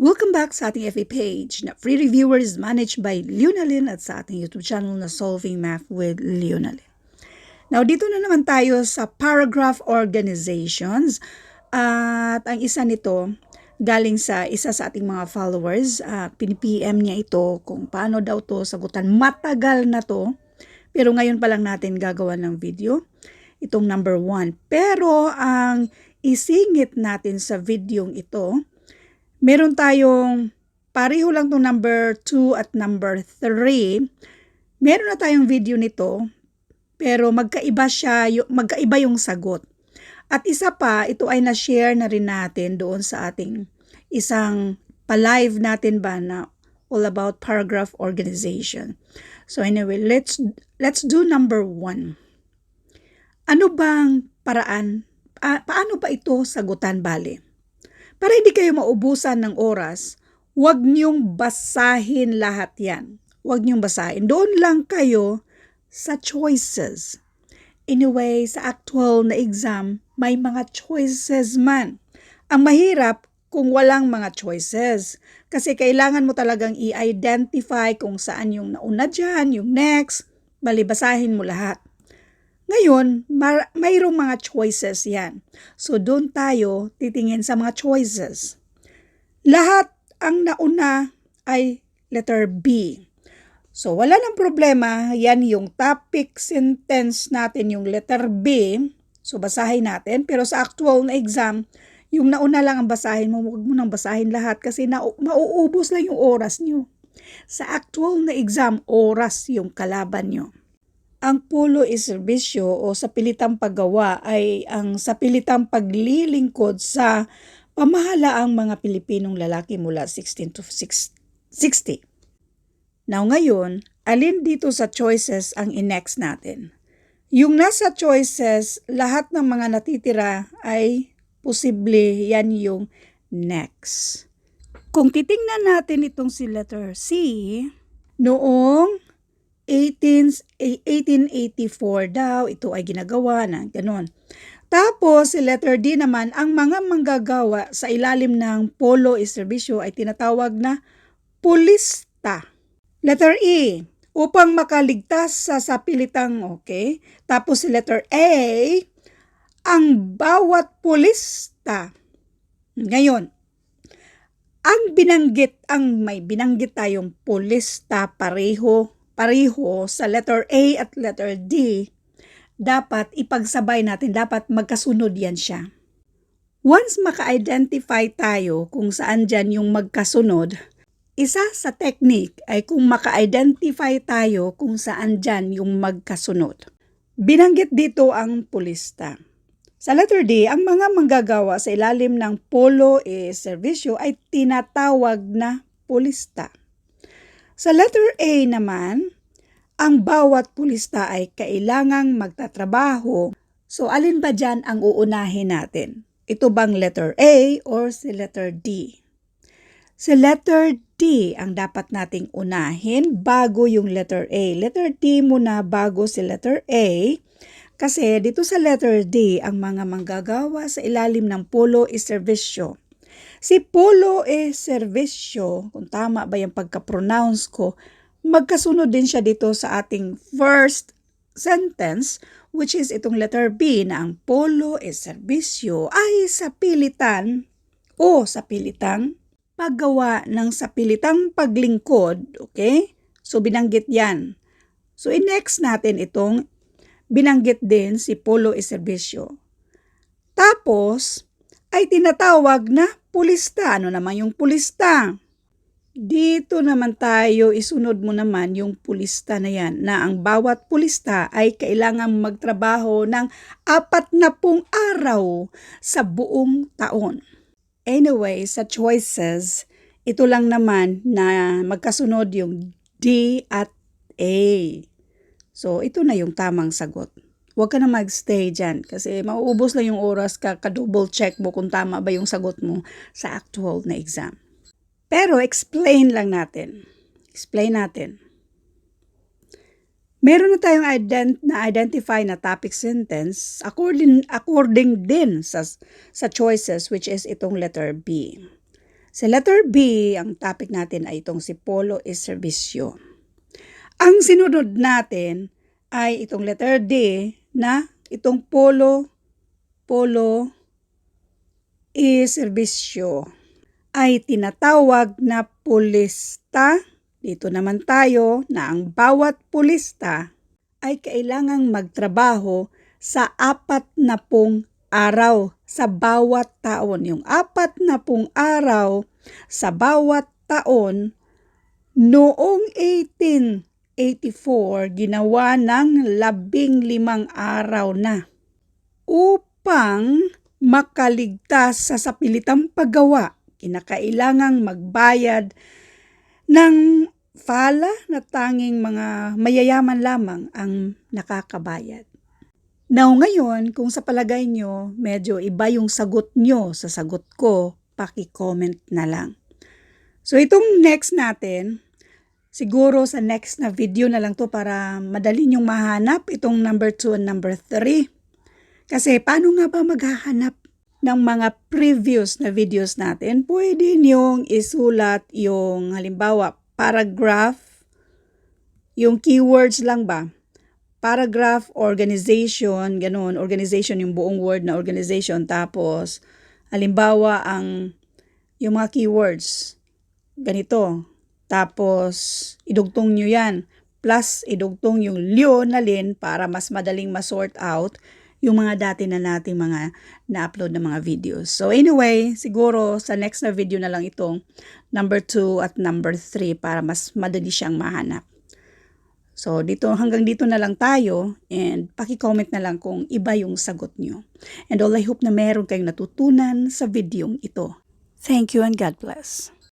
Welcome back sa ating FA page na free reviewer is managed by Leonalyn at sa ating YouTube channel na Solving Math with Leonalyn. Now, dito na naman tayo sa paragraph organizations at ang isa nito galing sa isa sa ating mga followers. Uh, Pini-PM niya ito kung paano daw to sagutan. Matagal na to, pero ngayon pa lang natin gagawa ng video. Itong number one. Pero ang isingit natin sa videong ito, meron tayong pareho lang tong number 2 at number 3. Meron na tayong video nito, pero magkaiba siya, magkaiba yung sagot. At isa pa, ito ay na-share na rin natin doon sa ating isang pa-live natin ba na all about paragraph organization. So anyway, let's let's do number one. Ano bang paraan? Uh, paano ba ito sagutan bale? Para hindi kayo maubusan ng oras, huwag niyong basahin lahat yan. Huwag niyong basahin. Doon lang kayo sa choices. Anyway, sa actual na exam, may mga choices man. Ang mahirap kung walang mga choices. Kasi kailangan mo talagang i-identify kung saan yung nauna dyan, yung next, balibasahin mo lahat. Ngayon, mar- mayroong mga choices yan. So, doon tayo titingin sa mga choices. Lahat ang nauna ay letter B. So, wala nang problema. Yan yung topic sentence natin, yung letter B. So, basahin natin. Pero sa actual na exam, yung nauna lang ang basahin mo, huwag mo nang basahin lahat kasi na, mauubos lang yung oras nyo. Sa actual na exam, oras yung kalaban nyo. Ang pulo is serbisyo o sapilitang paggawa ay ang sapilitang paglilingkod sa pamahalaang mga Pilipinong lalaki mula 16 to 60. Now ngayon, alin dito sa choices ang inext natin? Yung nasa choices, lahat ng mga natitira ay posible yan yung next. Kung titingnan natin itong si letter C, noong 18, 1884 daw, ito ay ginagawa na ganon. Tapos, si letter D naman, ang mga manggagawa sa ilalim ng polo serbisyo ay tinatawag na pulista. Letter E, upang makaligtas sa sapilitang, okay? Tapos si letter A, ang bawat pulista. Ngayon, ang binanggit, ang may binanggit tayong pulista pareho pareho sa letter A at letter D, dapat ipagsabay natin, dapat magkasunod yan siya. Once maka-identify tayo kung saan dyan yung magkasunod, isa sa technique ay kung maka-identify tayo kung saan dyan yung magkasunod. Binanggit dito ang pulista. Sa letter D, ang mga manggagawa sa ilalim ng polo e servisyo ay tinatawag na pulista. Sa letter A naman, ang bawat pulista ay kailangang magtatrabaho. So alin ba dyan ang uunahin natin? Ito bang letter A or si letter D? Si letter D ang dapat nating unahin bago yung letter A. Letter D muna bago si letter A. Kasi dito sa letter D, ang mga manggagawa sa ilalim ng polo is servisyo. Si Polo e Servisyo, kung tama ba yung pagka-pronounce ko, magkasunod din siya dito sa ating first sentence which is itong letter B na ang Polo e Servisyo ay sa pilitan o sa pilitang paggawa ng sapilitang paglingkod, okay? So binanggit yan. So i-next natin itong binanggit din si Polo e Servisyo. Tapos ay tinatawag na pulista. Ano naman yung pulista? Dito naman tayo, isunod mo naman yung pulista na yan na ang bawat pulista ay kailangang magtrabaho ng apat na pung araw sa buong taon. Anyway, sa choices, ito lang naman na magkasunod yung D at A. So, ito na yung tamang sagot huwag ka na magstay dyan kasi mauubos lang yung oras ka, ka-double check mo kung tama ba yung sagot mo sa actual na exam. Pero explain lang natin. Explain natin. Meron na tayong ident na identify na topic sentence according according din sa sa choices which is itong letter B. Sa letter B, ang topic natin ay itong si Polo is Servicio. Ang sinunod natin ay itong letter D na itong Polo, Polo is Servicio ay tinatawag na pulista. Dito naman tayo na ang bawat pulista ay kailangang magtrabaho sa apat na pung araw sa bawat taon. Yung apat na pung araw sa bawat taon noong 1884 ginawa ng labing limang araw na upang makaligtas sa sapilitang paggawa kinakailangang magbayad ng fala na tanging mga mayayaman lamang ang nakakabayad. Now ngayon, kung sa palagay nyo, medyo iba yung sagot nyo sa sagot ko, paki-comment na lang. So itong next natin, siguro sa next na video na lang to para madali nyong mahanap itong number 2 and number 3. Kasi paano nga ba maghahanap ng mga previous na videos natin, pwede niyong isulat yung halimbawa paragraph, yung keywords lang ba? Paragraph, organization, ganun. Organization, yung buong word na organization. Tapos, halimbawa, ang yung mga keywords, ganito. Tapos, idugtong nyo yan. Plus, idugtong yung lyo na lin para mas madaling ma-sort out yung mga dati na nating mga na-upload na mga videos. So anyway, siguro sa next na video na lang itong number 2 at number 3 para mas madali siyang mahanap. So dito hanggang dito na lang tayo and paki-comment na lang kung iba yung sagot nyo. And all I hope na meron kayong natutunan sa videong ito. Thank you and God bless.